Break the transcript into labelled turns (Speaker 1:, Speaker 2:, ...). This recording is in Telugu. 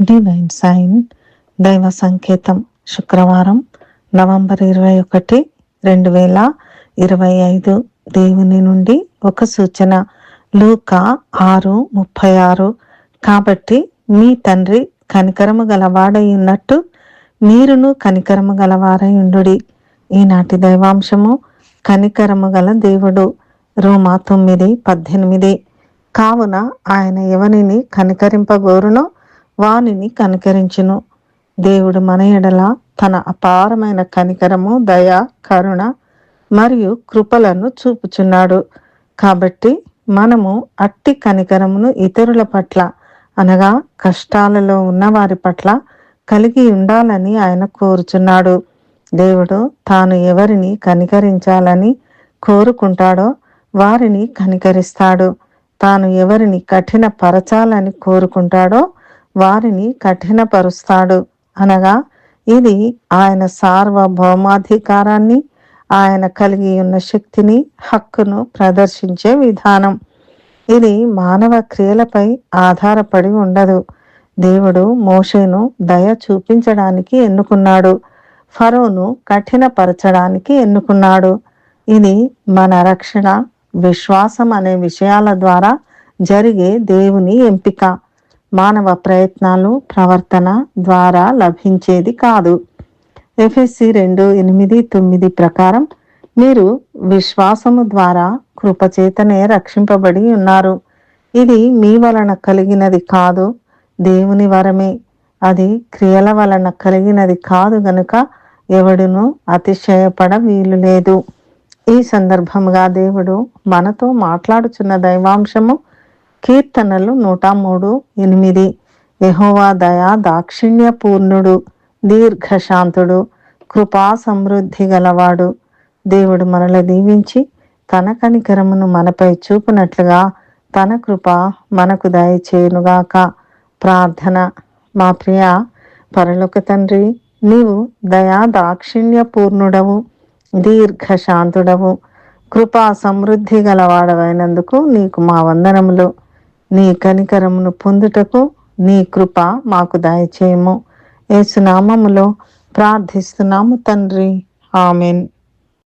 Speaker 1: డివైన్ సైన్ దైవ సంకేతం శుక్రవారం నవంబర్ ఇరవై ఒకటి రెండు వేల ఇరవై ఐదు దేవుని నుండి ఒక సూచన. లూకా ఆరు ముప్పై ఆరు. కాబట్టి మీ తండ్రి కనికరము గలవాడై ఉన్నట్టు మీరును కనికరము గలవారై ఉండు ఈనాటి దైవాంశము కనికరము గల దేవుడు. రోమా తొమ్మిది పద్దెనిమిది. కావున ఆయన ఎవరిని కనికరింపగోరునో వానిని కనికరించును. దేవుడు మన ఎడల తన అపారమైన కనికరము దయ కరుణ మరియు కృపలను చూపుచున్నాడు. కాబట్టి మనము అట్టి కనికరమును ఇతరుల పట్ల అనగా కష్టాలలో ఉన్న వారి పట్ల కలిగి ఉండాలని ఆయన కోరుచున్నాడు. దేవుడు తాను ఎవరిని కనికరించాలని కోరుకుంటాడో వారిని కనికరిస్తాడు. తాను ఎవరిని కఠినపరచాలని కోరుకుంటాడో వారిని కఠినపరుస్తాడు. అనగా ఇది ఆయన సార్వభౌమాధికారాన్ని ఆయన కలిగి ఉన్న శక్తిని హక్కును ప్రదర్శించే విధానం. ఇది మానవ క్రియలపై ఆధారపడి ఉండదు. దేవుడు మోషేను దయ చూపించడానికి ఎన్నుకున్నాడు. ఫరోను కఠినపరచడానికి ఎన్నుకున్నాడు. ఇది మన రక్షణ విశ్వాసం అనే విషయాల ద్వారా జరిగే దేవుని ఎంపిక. మానవ ప్రయత్నాలు ప్రవర్తన ద్వారా లభించేది కాదు. ఎఫ్ఎస్సి రెండు ఎనిమిది తొమ్మిది ప్రకారం మీరు విశ్వాసము ద్వారా కృపచేతనే రక్షింపబడి ఉన్నారు. ఇది మీ వలన కలిగినది కాదు దేవుని వరమే. అది క్రియల వలన కలిగినది కాదు గనుక ఎవడును అతిశయపడ వీలు లేదు. ఈ సందర్భముగా దేవుడు మనతో మాట్లాడుచున్న దైవాంశము కీర్తనలు నూట మూడు ఎనిమిది. యహోవా దయా దాక్షిణ్య పూర్ణుడు దీర్ఘశాంతుడు కృపా సమృద్ధి గలవాడు. దేవుడు మనల దీవించి తన కనికరమును మనపై చూపునట్లుగా తన కృప మనకు దయచేయునుగాక. ప్రార్థన. మా ప్రియ పరలోక తండ్రి నీవు దయా దాక్షిణ్య పూర్ణుడవు దీర్ఘశాంతుడవు కృపా సమృద్ధి గలవాడవైనందుకు నీకు మా వందనములు. నీ కనికరమును పొందుటకు నీ కృప మాకు దయచేయము. ఏసునామములో ప్రార్థిస్తున్నాము తండ్రి. ఆమెన్.